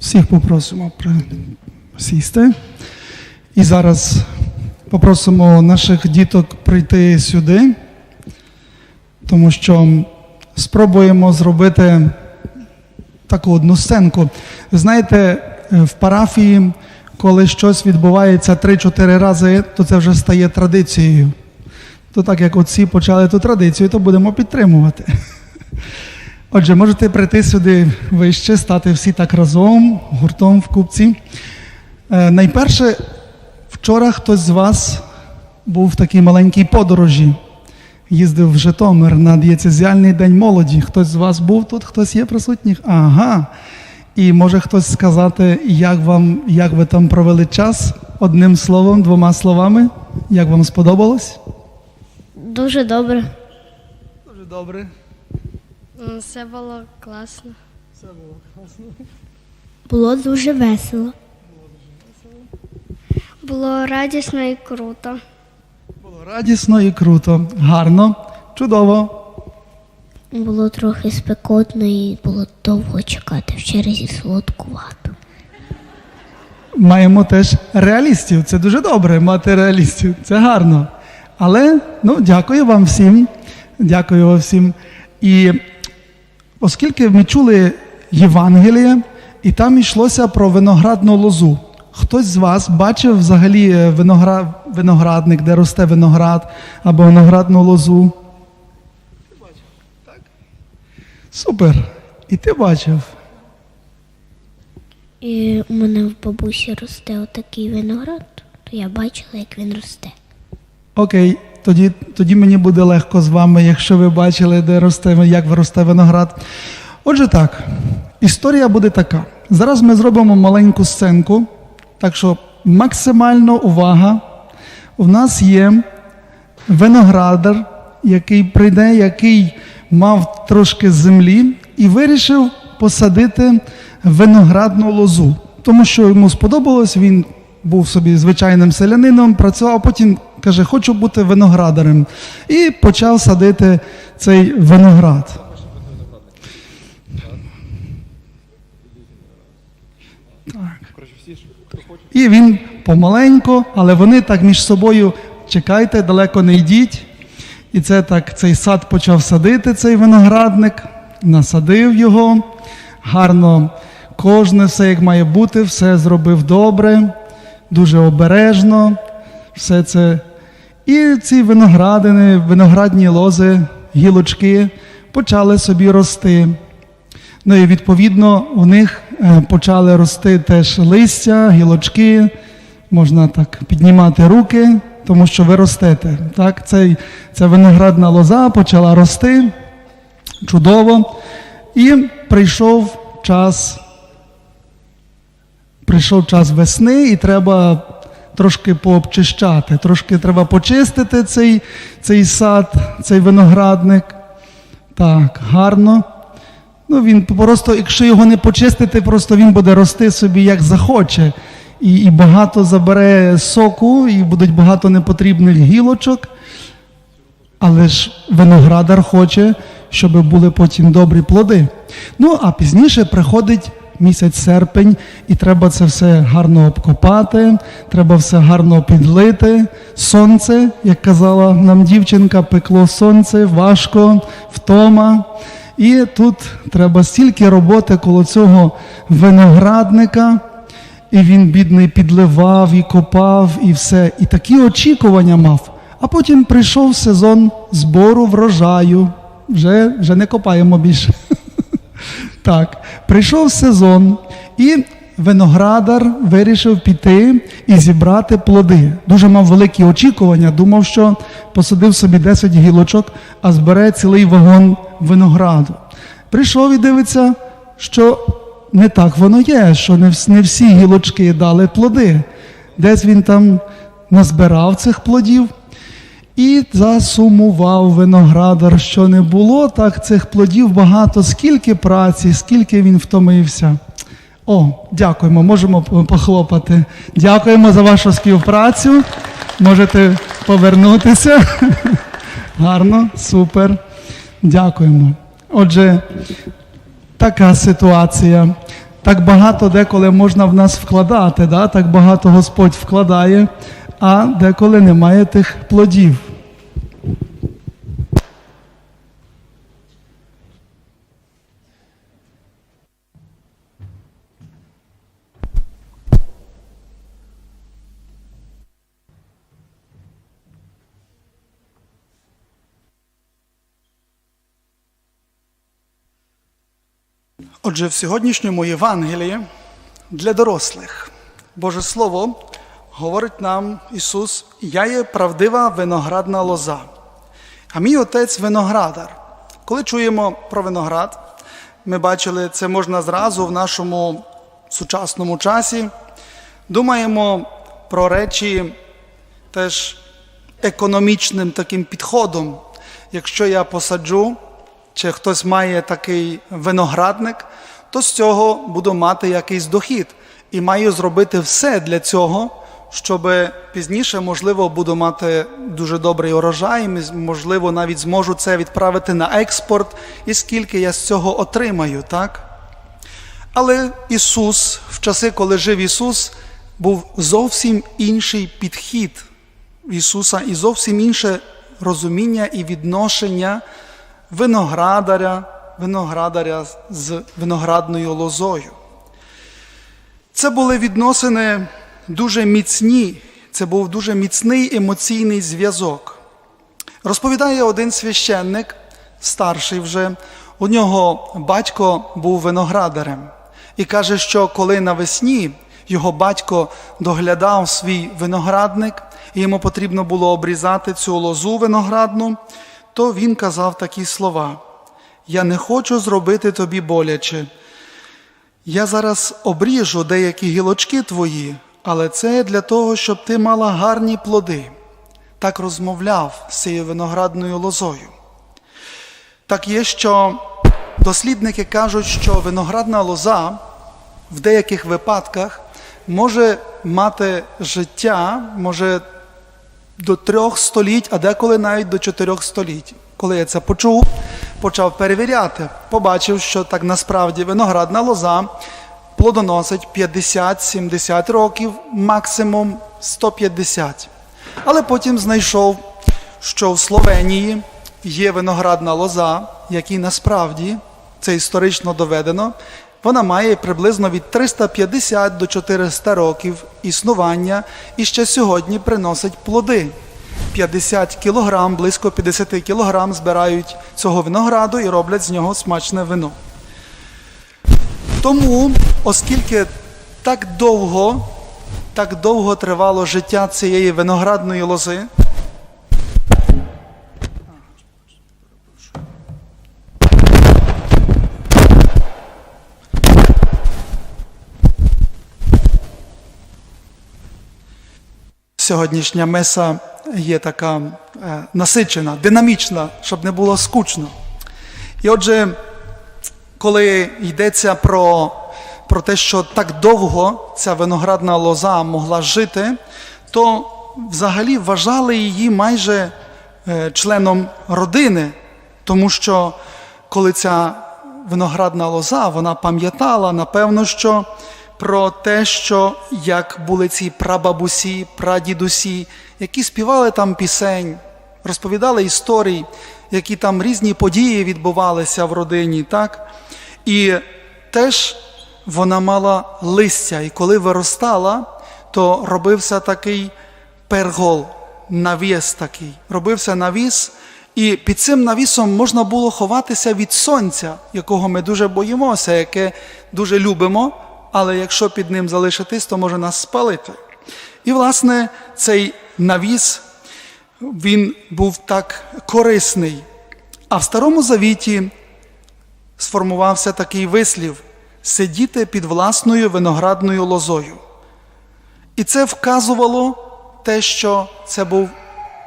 Всіх попросимо сісти. І зараз попросимо наших діток прийти сюди, тому що спробуємо зробити таку одну сценку. Ви знаєте, в парафії, коли щось відбувається 3-4 рази, то це вже стає традицією. То так як отці почали ту традицію, то будемо підтримувати. Отже, можете прийти сюди вище, стати всі так разом, гуртом в купці. Е, найперше, вчора хтось з вас був в такій маленькій подорожі. Їздив в Житомир на дієцезіальний день молоді. Хтось з вас був тут, хтось є присутніх? Ага. І може хтось сказати, як, вам, як ви там провели час одним словом, двома словами? Як вам сподобалось? Дуже добре. Дуже добре. Все було класно. Все було класно. Було дуже весело. Було радісно і круто. Було радісно і круто, гарно, чудово. Було трохи спекотно і було довго чекати в черзі солодкувато. Маємо теж реалістів. Це дуже добре мати реалістів. Це гарно. Але ну, дякую вам всім. Дякую вам всім. І оскільки ми чули Євангеліє, і там йшлося про виноградну лозу. Хтось з вас бачив взагалі е, виногра... виноградник, де росте виноград або виноградну лозу? Ти бачив? Так? Супер. І ти бачив. І у мене в бабусі росте отакий виноград, то я бачила, як він росте. Окей, тоді, тоді мені буде легко з вами, якщо ви бачили, де росте, як росте виноград. Отже, так, історія буде така. Зараз ми зробимо маленьку сценку, так що максимально увага. У нас є виноградар, який прийде, який мав трошки землі і вирішив посадити виноградну лозу. Тому що йому сподобалось, він був собі звичайним селянином, працював, потім каже, хочу бути виноградарем. І почав садити цей виноград. І він помаленько, але вони так між собою чекайте, далеко не йдіть. І це так цей сад почав садити, цей виноградник, насадив його, гарно кожне все як має бути, все зробив добре, дуже обережно, все це. І ці виноградини, виноградні лози, гілочки почали собі рости. Ну і відповідно у них е, почали рости теж листя, гілочки, можна так піднімати руки, тому що ви ростете. Так? Цей, ця виноградна лоза почала рости чудово. І прийшов час, прийшов час весни, і треба трошки пообчищати, трошки треба почистити цей, цей сад, цей виноградник. Так, гарно. Ну, він просто, якщо його не почистити, просто він буде рости собі як захоче. І, і багато забере соку, і будуть багато непотрібних гілочок. Але ж виноградар хоче, щоб були потім добрі плоди. Ну, а пізніше приходить місяць серпень, і треба це все гарно обкопати, треба все гарно підлити. Сонце, як казала нам дівчинка, пекло сонце, важко, втома. І тут треба стільки роботи коло цього виноградника. І він, бідний, підливав і копав, і все. І такі очікування мав. А потім прийшов сезон збору врожаю. Вже, вже не копаємо більше. Так, прийшов сезон, і виноградар вирішив піти і зібрати плоди. Дуже мав великі очікування, думав, що посадив собі 10 гілочок, а збере цілий вагон винограду. Прийшов і дивиться, що не так воно є, що не всі гілочки дали плоди. Десь він там назбирав цих плодів. І засумував виноградар, що не було так цих плодів багато, скільки праці, скільки він втомився. О, дякуємо, можемо похлопати. Дякуємо за вашу співпрацю. Можете повернутися. Гарно, супер. Дякуємо. Отже, така ситуація. так багато деколи можна в нас вкладати, да? так багато Господь вкладає, а деколи немає тих плодів. Отже, в сьогоднішньому Євангелії для дорослих Боже Слово говорить нам Ісус, я є правдива виноградна лоза, а мій отець виноградар. Коли чуємо про виноград, ми бачили, це можна зразу в нашому сучасному часі. Думаємо про речі теж економічним таким підходом. Якщо я посаджу, чи хтось має такий виноградник, то з цього буду мати якийсь дохід. І маю зробити все для цього, щоб пізніше, можливо, буду мати дуже добрий урожай, можливо, навіть зможу це відправити на експорт, і скільки я з цього отримаю, так? Але Ісус, в часи, коли жив Ісус, був зовсім інший підхід Ісуса і зовсім інше розуміння і відношення виноградаря, виноградаря з виноградною лозою. Це були відносини дуже міцні, це був дуже міцний емоційний зв'язок. Розповідає один священник, старший вже, у нього батько був виноградарем, і каже, що коли навесні його батько доглядав свій виноградник, і йому потрібно було обрізати цю лозу виноградну, то він казав такі слова: Я не хочу зробити тобі боляче. Я зараз обріжу деякі гілочки твої, але це для того, щоб ти мала гарні плоди. Так розмовляв з цією виноградною лозою. Так є, що дослідники кажуть, що виноградна лоза в деяких випадках може мати життя, може до трьох століть, а деколи навіть до чотирьох століть. Коли я це почув, почав перевіряти, побачив, що так насправді виноградна лоза плодоносить 50-70 років, максимум 150. Але потім знайшов, що в Словенії є виноградна лоза, якій насправді це історично доведено. Вона має приблизно від 350 до 400 років існування і ще сьогодні приносить плоди. 50 кілограм, близько 50 кілограм збирають цього винограду і роблять з нього смачне вино. Тому, оскільки так довго, так довго тривало життя цієї виноградної лози, сьогоднішня меса є така е, насичена, динамічна, щоб не було скучно. І отже, коли йдеться про, про те, що так довго ця виноградна лоза могла жити, то взагалі вважали її майже е, членом родини, тому що коли ця виноградна лоза, вона пам'ятала, напевно, що про те, що як були ці прабабусі, прадідусі, які співали там пісень, розповідали історії, які там різні події відбувалися в родині, так? І теж вона мала листя, і коли виростала, то робився такий пергол, навіс такий. Робився навіс, і під цим навісом можна було ховатися від сонця, якого ми дуже боїмося, яке дуже любимо, але якщо під ним залишитись, то може нас спалити. І, власне, цей навіс, він був так корисний. А в Старому Завіті сформувався такий вислів сидіти під власною виноградною лозою. І це вказувало те, що це був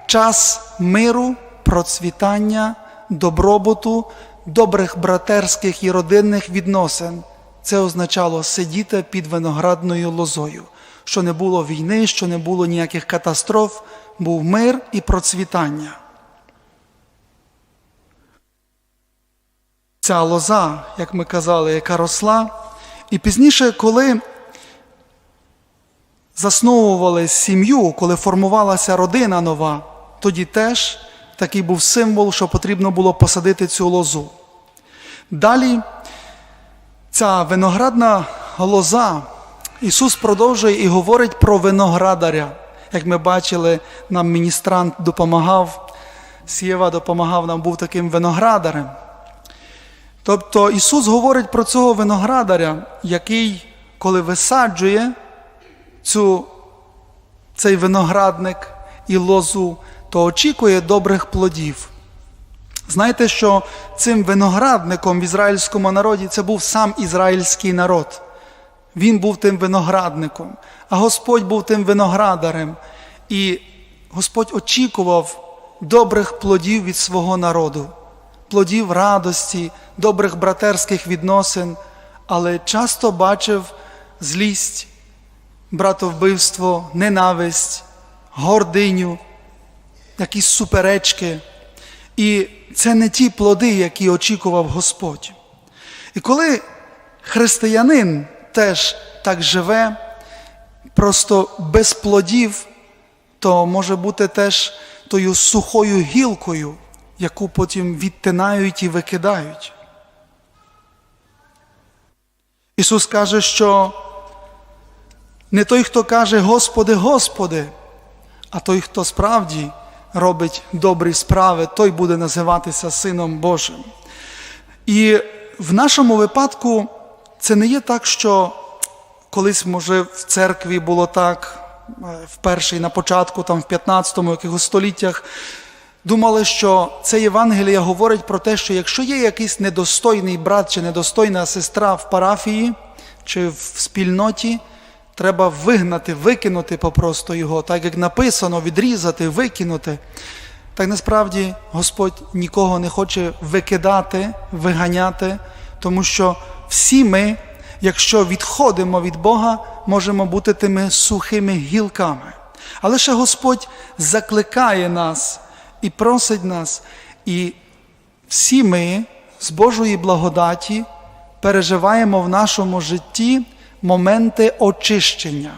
час миру, процвітання, добробуту, добрих братерських і родинних відносин. Це означало сидіти під виноградною лозою, що не було війни, що не було ніяких катастроф, був мир і процвітання. Ця лоза, як ми казали, яка росла, І пізніше, коли засновували сім'ю, коли формувалася родина нова, тоді теж такий був символ, що потрібно було посадити цю лозу. Далі ця виноградна лоза, Ісус продовжує і говорить про виноградаря. Як ми бачили, нам міністрант допомагав, Сєва допомагав нам, був таким виноградарем. Тобто Ісус говорить про цього виноградаря, який, коли висаджує цю, цей виноградник і лозу, то очікує добрих плодів. Знаєте, що цим виноградником в ізраїльському народі це був сам ізраїльський народ. Він був тим виноградником, а Господь був тим виноградарем. І Господь очікував добрих плодів від свого народу, плодів радості, добрих братерських відносин, але часто бачив злість, братовбивство, ненависть, гординю, якісь суперечки. І це не ті плоди, які очікував Господь. І коли християнин теж так живе, просто без плодів, то може бути теж тою сухою гілкою, яку потім відтинають і викидають. Ісус каже, що не той, хто каже Господи, Господи, а той, хто справді робить добрі справи, той буде називатися Сином Божим. І в нашому випадку це не є так, що колись, може, в церкві було так, е, в перший на початку, там в 15-му якихось століттях, думали, що це Євангеліє говорить про те, що якщо є якийсь недостойний брат чи недостойна сестра в парафії чи в спільноті, треба вигнати, викинути попросту його, так як написано, відрізати, викинути. Так насправді Господь нікого не хоче викидати, виганяти, тому що всі ми, якщо відходимо від Бога, можемо бути тими сухими гілками. Але ще Господь закликає нас і просить нас, і всі ми з Божої благодаті переживаємо в нашому житті моменти очищення.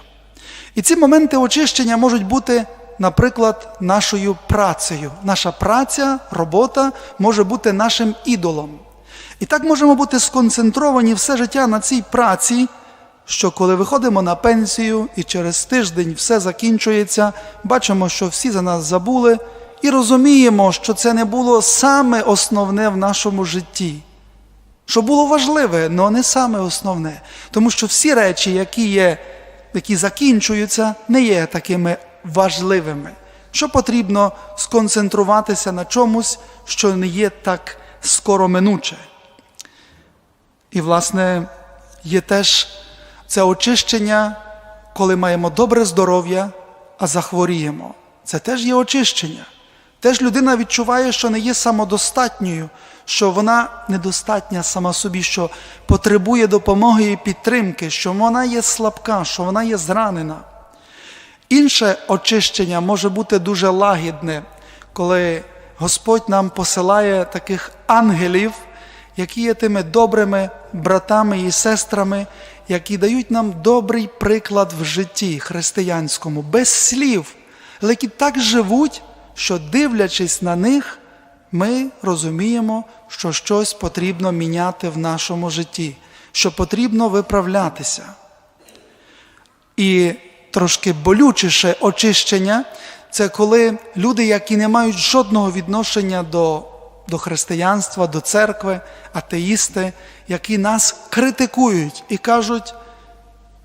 І ці моменти очищення можуть бути, наприклад, нашою працею. Наша праця, робота може бути нашим ідолом. І так можемо бути сконцентровані все життя на цій праці, що коли виходимо на пенсію і через тиждень все закінчується, бачимо, що всі за нас забули, і розуміємо, що це не було саме основне в нашому житті. Що було важливе, але не саме основне. Тому що всі речі, які є, які закінчуються, не є такими важливими. Що потрібно сконцентруватися на чомусь, що не є так скороминуче. І, власне, є теж це очищення, коли маємо добре здоров'я, а захворіємо. Це теж є очищення. Теж людина відчуває, що не є самодостатньою, що вона недостатня сама собі, що потребує допомоги і підтримки, що вона є слабка, що вона є зранена. Інше очищення може бути дуже лагідне, коли Господь нам посилає таких ангелів, які є тими добрими братами і сестрами, які дають нам добрий приклад в житті християнському, без слів, але які так живуть, що, дивлячись на них, ми розуміємо, що щось потрібно міняти в нашому житті, що потрібно виправлятися. І трошки болючіше очищення це коли люди, які не мають жодного відношення до, до християнства, до церкви, атеїсти, які нас критикують і кажуть,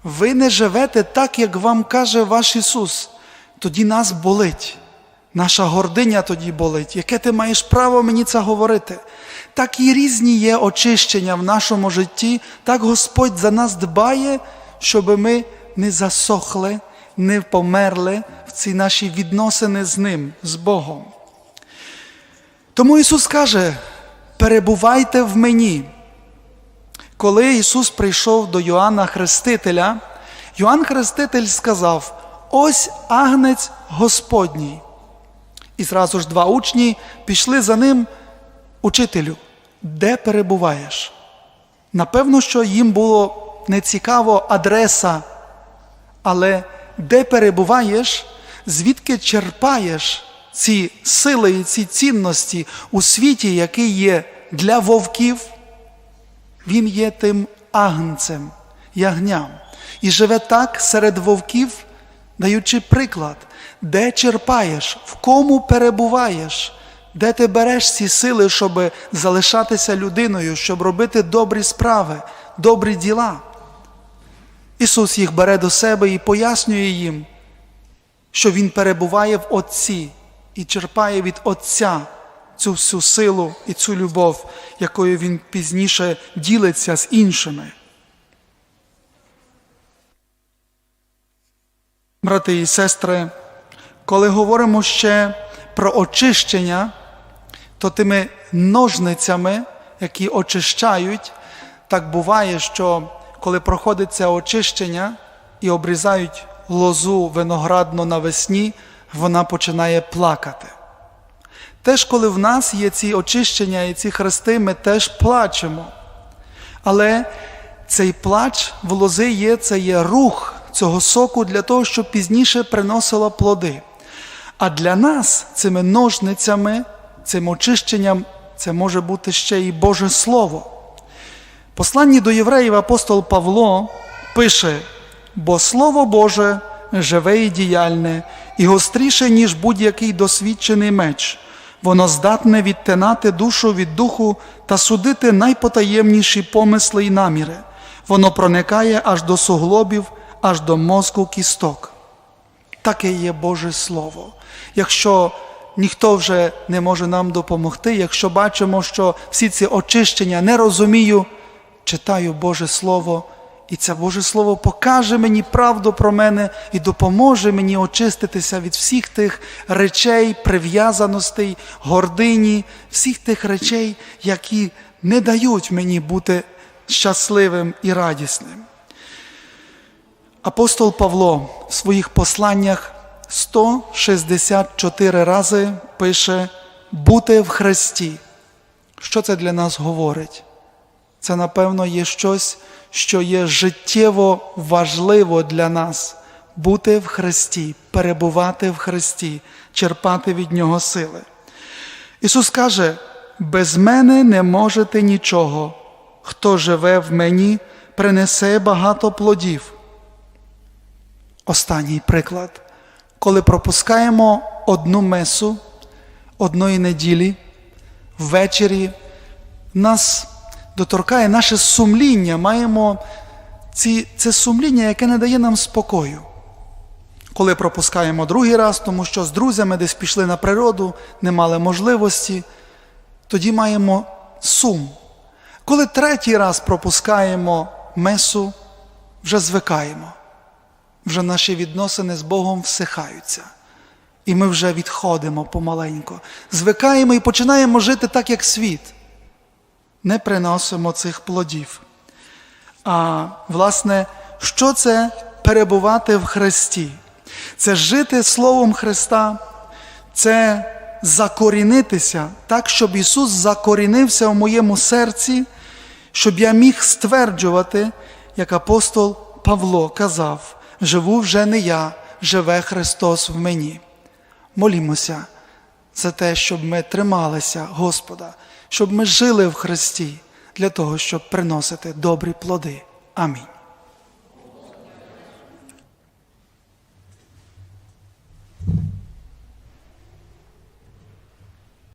ви не живете так, як вам каже ваш Ісус, тоді нас болить. Наша гординя тоді болить. Яке ти маєш право мені це говорити? Так і різні є очищення в нашому житті, так Господь за нас дбає, щоб ми не засохли, не померли в ці наші відносини з Ним, з Богом. Тому Ісус каже: перебувайте в мені. Коли Ісус прийшов до Йоанна Хрестителя, Йоанн Хреститель сказав: ось агнець Господній. І зразу ж два учні пішли за ним, учителю, де перебуваєш? Напевно, що їм було не цікаво адреса, але де перебуваєш, звідки черпаєш ці сили і ці цінності у світі, який є для вовків, він є тим агнцем, ягням. І живе так серед вовків, даючи приклад, де черпаєш, в кому перебуваєш, де ти береш ці сили, щоб залишатися людиною, щоб робити добрі справи, добрі діла. Ісус їх бере до себе і пояснює їм, що Він перебуває в Отці і черпає від Отця цю всю силу і цю любов, якою Він пізніше ділиться з іншими. Брати і сестри, коли говоримо ще про очищення, то тими ножницями, які очищають, так буває, що коли проходить це очищення і обрізають лозу виноградну навесні, вона починає плакати. Теж, коли в нас є ці очищення і ці хрести, ми теж плачемо. Але цей плач в лози є, це є рух цього соку для того, щоб пізніше приносило плоди. А для нас цими ножницями, цим очищенням, це може бути ще і Боже Слово. Посланні до євреїв апостол Павло пише: бо Слово Боже живе і діяльне, і гостріше, ніж будь-який досвідчений меч. Воно здатне відтинати душу від духу та судити найпотаємніші помисли й наміри. Воно проникає аж до суглобів, аж до мозку кісток. Таке є Боже Слово. Якщо ніхто вже не може нам допомогти, якщо бачимо, що всі ці очищення не розумію, читаю Боже Слово, і це Боже Слово покаже мені правду про мене і допоможе мені очиститися від всіх тих речей, прив'язаностей, гордині, всіх тих речей, які не дають мені бути щасливим і радісним. Апостол Павло в своїх посланнях 164 рази пише бути в Христі. Що це для нас говорить? Це, напевно, є щось, що є життєво важливо для нас бути в Христі, перебувати в Христі, черпати від Нього сили. Ісус каже: без мене не можете нічого. Хто живе в мені, принесе багато плодів. Останній приклад. Коли пропускаємо одну месу одної неділі, ввечері нас доторкає наше сумління, маємо ці, це сумління, яке не дає нам спокою. Коли пропускаємо другий раз, тому що з друзями десь пішли на природу, не мали можливості, тоді маємо сум. Коли третій раз пропускаємо месу, вже звикаємо, вже наші відносини з Богом всихаються. І ми вже відходимо помаленько, звикаємо і починаємо жити так, як світ. Не приносимо цих плодів. А власне, що це перебувати в Христі? Це жити Словом Христа, це закорінитися так, щоб Ісус закорінився в моєму серці, щоб я міг стверджувати, як апостол Павло казав: живу вже не я, живе Христос в мені. Молімося за те, щоб ми трималися Господа, щоб ми жили в Христі для того, щоб приносити добрі плоди. Амінь.